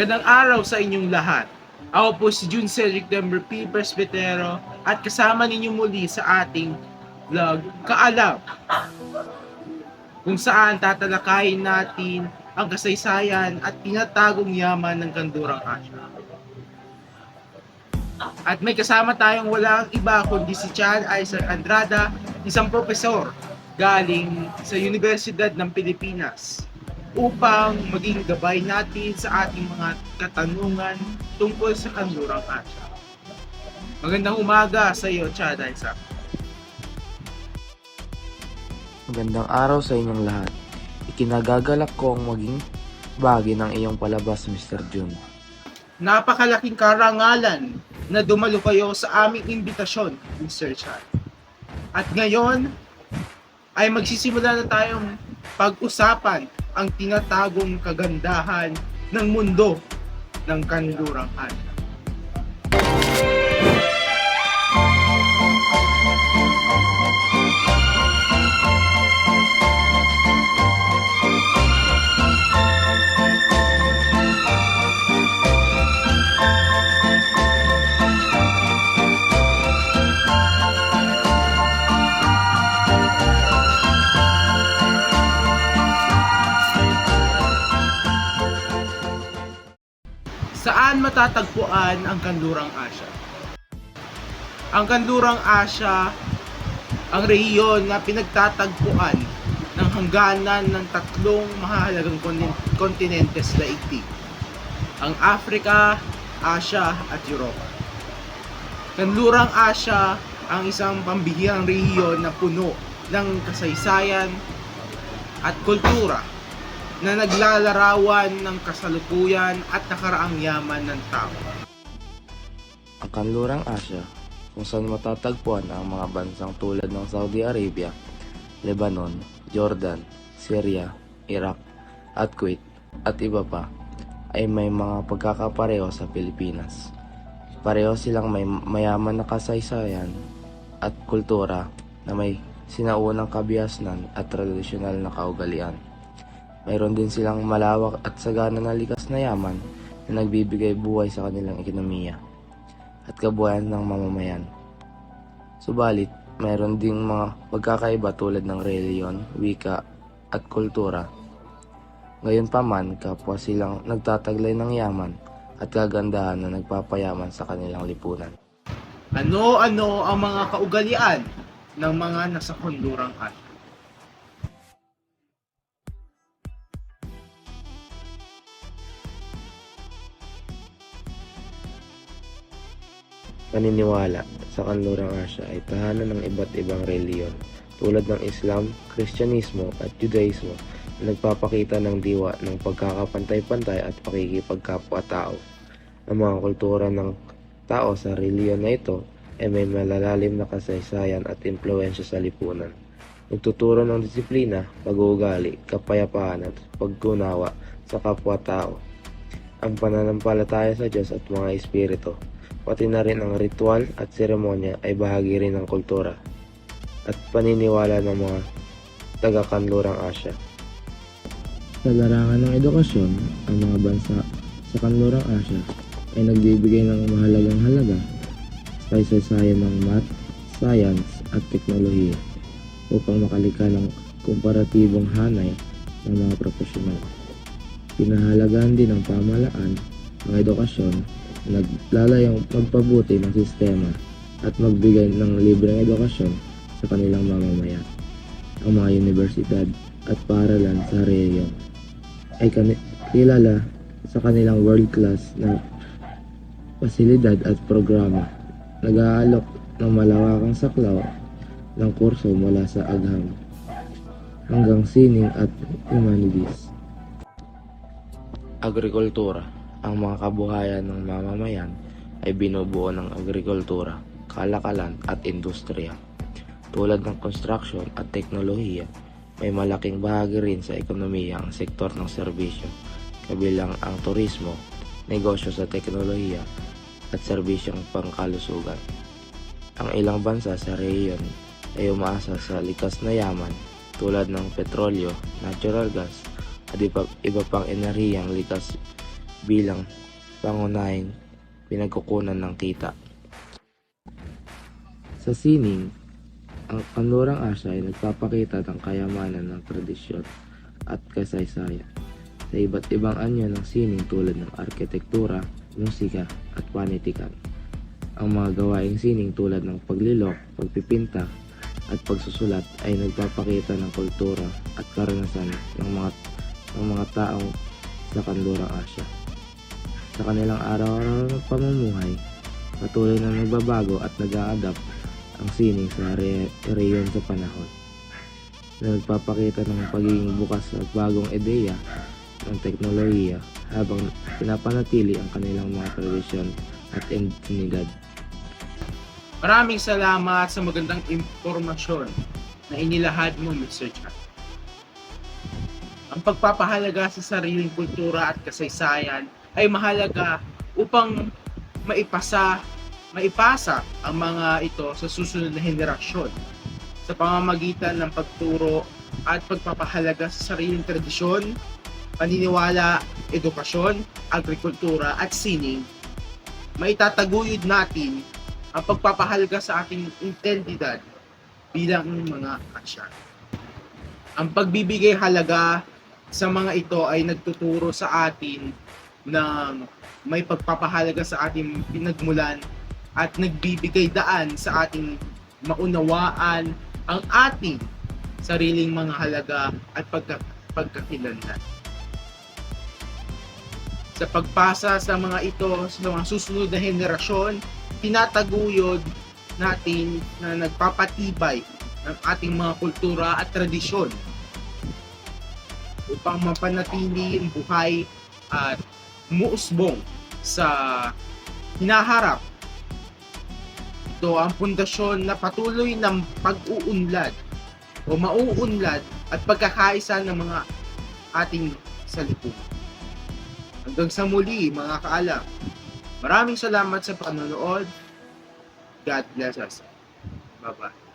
Magandang araw sa inyong lahat. Ako po si June Cedric Denver P. Presbytero at kasama ninyo muli sa ating vlog Kaalam kung saan tatalakayin natin ang kasaysayan at tinatagong yaman ng Kandurang Asya. At may kasama tayong walang iba kundi si Chad Isaac Andrada, isang profesor galing sa Universidad ng Pilipinas upang maging gabay natin sa ating mga katanungan tungkol sa Kandurang Asya. Magandang umaga sa iyo, Chad Isaac. Magandang araw sa inyong lahat. Ikinagagalak ko ang maging bahagi ng iyong palabas, Mr. June. Napakalaking karangalan na dumalo kayo sa aming imbitasyon, Mr. Chad. At ngayon ay magsisimula na tayong pag-usapan ang tinatagong kagandahan ng mundo ng Kandurang Saan matatagpuan ang Kanlurang Asya? Ang Kanlurang Asya ang rehiyon na pinagtatagpuan ng hangganan ng tatlong mahalagang konin- kontinente sa daigdig. Ang Africa, Asia at Europa. Kanlurang Asya ang isang pambihirang rehiyon na puno ng kasaysayan at kultura na naglalarawan ng kasalukuyan at nakaraang yaman ng tao. Ang Kanlurang Asya, kung saan matatagpuan ang mga bansang tulad ng Saudi Arabia, Lebanon, Jordan, Syria, Iraq, at Kuwait, at iba pa, ay may mga pagkakapareho sa Pilipinas. Pareho silang may mayaman na kasaysayan at kultura na may sinaunang kabiasnan at tradisyonal na kaugalian. Mayroon din silang malawak at sagana na likas na yaman na nagbibigay buhay sa kanilang ekonomiya at kabuhayan ng mamamayan. Subalit, mayroon ding mga pagkakaiba tulad ng reliyon, wika at kultura. Ngayon pa man, kapwa silang nagtataglay ng yaman at kagandahan na nagpapayaman sa kanilang lipunan. Ano-ano ang mga kaugalian ng mga nasa Kondurang Asya? Paniniwala sa Kanlurang Asya ay tahanan ng iba't ibang reliyon tulad ng Islam, Kristyanismo at Judaismo na nagpapakita ng diwa ng pagkakapantay-pantay at pakikipagkapwa-tao. Ang mga kultura ng tao sa reliyon na ito ay may malalalim na kasaysayan at impluensya sa lipunan. Nagtuturo ng disiplina, pag-uugali, kapayapaan at pagkunawa sa kapwa-tao. Ang pananampalataya sa Diyos at mga espiritu pati na rin ang ritual at seremonya ay bahagi rin ng kultura at paniniwala ng mga taga-kanlurang Asya. Sa larangan ng edukasyon, ang mga bansa sa kanlurang Asya ay nagbibigay ng mahalagang halaga sa kasaysayan ng math, science at teknolohiya upang makalika ng komparatibong hanay ng mga profesional. Pinahalagahan din ng pamahalaan ang edukasyon naglalayang magpabuti ng sistema at magbigay ng libreng edukasyon sa kanilang mamamayan. Ang mga universidad at paaralan sa rehiyon ay kilala sa kanilang world-class na pasilidad at programa. Nag-aalok ng malawakang saklaw ng kurso mula sa agham hanggang sining at humanities. Agrikultura ang mga kabuhayan ng mamamayan ay binubuo ng agrikultura, kalakalan at industriya. Tulad ng construction at teknolohiya, may malaking bahagi rin sa ekonomiya ang sektor ng serbisyo, kabilang ang turismo, negosyo sa teknolohiya at serbisyong pangkalusugan. Ang ilang bansa sa rehiyon ay umaasa sa likas na yaman tulad ng petrolyo, natural gas at iba, pang enerhiyang likas bilang pangunahing pinagkukunan ng kita. Sa sining, ang kanlurang Asya ay nagpapakita ng kayamanan ng tradisyon at kasaysayan sa iba't ibang anyo ng sining tulad ng arkitektura, musika at panitikan. Ang mga gawaing sining tulad ng paglilok, pagpipinta at pagsusulat ay nagpapakita ng kultura at karanasan ng mga ng mga taong sa kanlurang Asya. Sa kanilang araw-araw na pamumuhay, patuloy na nagbabago at nag-a-adapt ang sining sa re- reyon sa panahon na nagpapakita ng pagiging bukas at bagong ideya ng teknolohiya habang pinapanatili ang kanilang mga tradisyon at entidad. Maraming salamat sa magandang impormasyon na inilahad mo, Mr. Chan. Ang pagpapahalaga sa sariling kultura at kasaysayan ay mahalaga upang maipasa, maipasa ang mga ito sa susunod na henerasyon sa pamamagitan ng pagturo at pagpapahalaga sa sariling tradisyon, paniniwala, edukasyon, agrikultura at sining, maitataguyod natin ang pagpapahalaga sa ating identidad bilang mga Asya. Ang pagbibigay halaga sa mga ito ay nagtuturo sa atin ng may pagpapahalaga sa ating pinagmulan at nagbibigay daan sa ating maunawaan ang ating sariling mga halaga at pagka, pagkakilanlan. Sa pagpasa sa mga ito sa mga susunod na henerasyon, tinataguyod natin na nagpapatibay ng ating mga kultura at tradisyon upang mapanatili ang buhay at muusbong sa hinaharap. Ito ang pundasyon na patuloy ng pag-uunlad o mauunlad at pagkakaisa ng mga ating salipunan. Hanggang sa muli mga kaalam, Maraming salamat sa panonood. God bless us. Bye-bye.